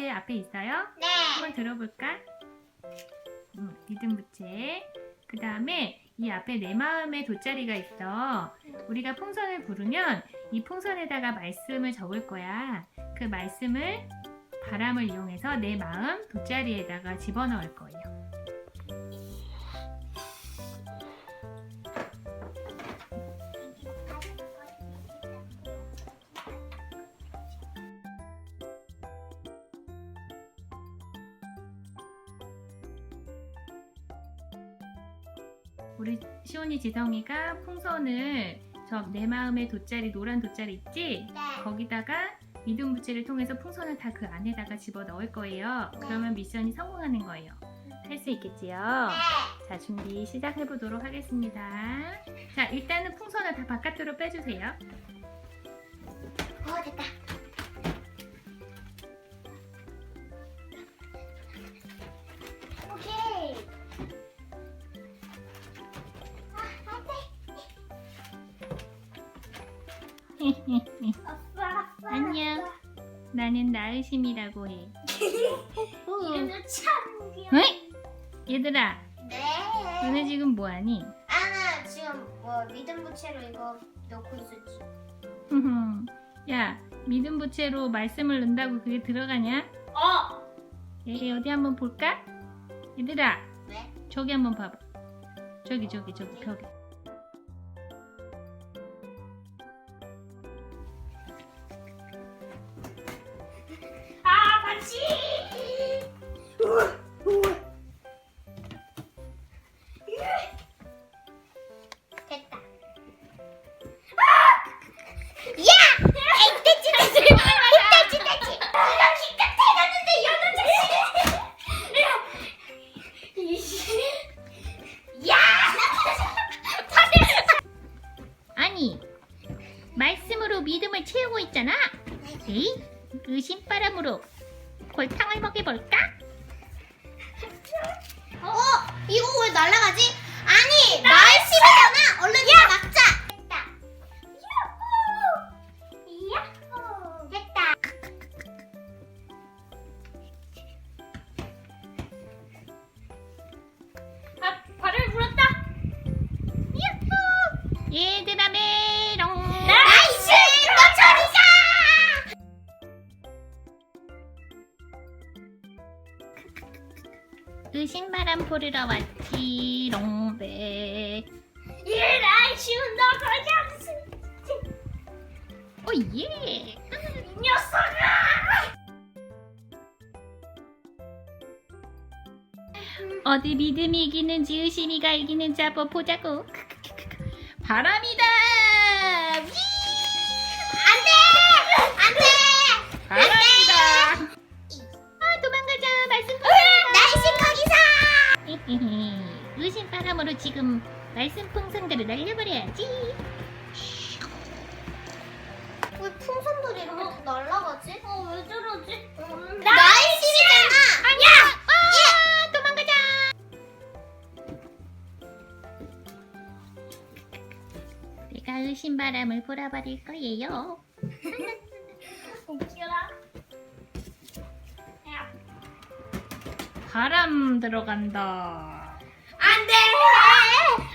부채 앞에 있어요? 네. 한번 들어볼까? 음, 믿음 부채. 그 다음에 이 앞에 내 마음의 돗자리가 있어. 우리가 풍선을 부르면 이 풍선에다가 말씀을 적을 거야. 그 말씀을 바람을 이용해서 내 마음 돗자리에다가 집어넣을 거예요. 우리 시온이 지성이가 풍선을 저 내 마음의 돗자리 노란 돗자리 있지? 네. 거기다가 믿음 부채를 통해서 풍선을 다 그 안에다가 집어 넣을 거예요. 그러면 미션이 성공하는 거예요. 할 수 있겠지요? 네. 자, 준비 시작해 보도록 하겠습니다. 자, 일단은 풍선을 다 바깥으로 빼주세요. 어 됐다. 아빠 아빠. 안녕. 나는 나으심이라고 해. 이름도 참 귀여워. 어이? 얘들아, 네. 너네 지금 뭐하니? 아나 지금 뭐 믿음 부채로 이거 넣고 있었지. 야, 믿음 부채로 말씀을 넣는다고 그게 들어가냐? 어. 얘 어디 한번 볼까? 얘들아, 네. 저기 한번 봐봐. 저기 저기 저기 벽에. 말씀으로 믿음을 채우고 있잖아. 에이, 의심바람으로 골탕을 먹여볼까? 어? 이거 왜 날아가지? 부르러 왔지 롱배. 일날 쉬운 너 그냥 오예. 녀석아 어디 믿음이 이기는지 의심이가 이기는지 한번 보자고. 바람이다. 바람으로 지금 말씀 풍선들을 날려버려야지. 왜 풍선들이 이렇게 다 날아가지? 어, 왜 저러지? 날씨잖아! 아니야! 아 도망가자. 내가 의심바람을 불어버릴 거예요. 웃겨라. 바람 들어간다. 안 돼! 안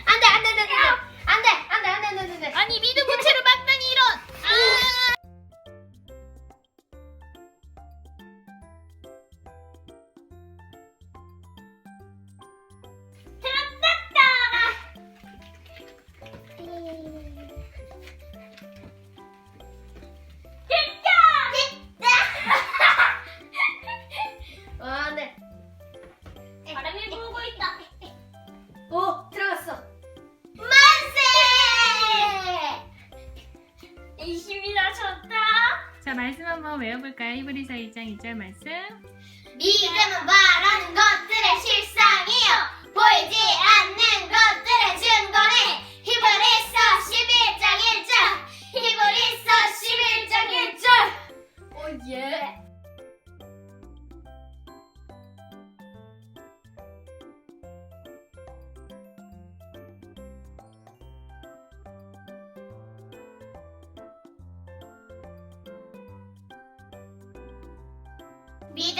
자 말씀 한번 외워볼까요? 히브리서 1장 2절 말씀. 믿음은 말하는 것들의 실상이요. 보이지 않는 것들의 증거네. 히브리서 11장 1절. 히브리서 11장 1절. 오 예 믿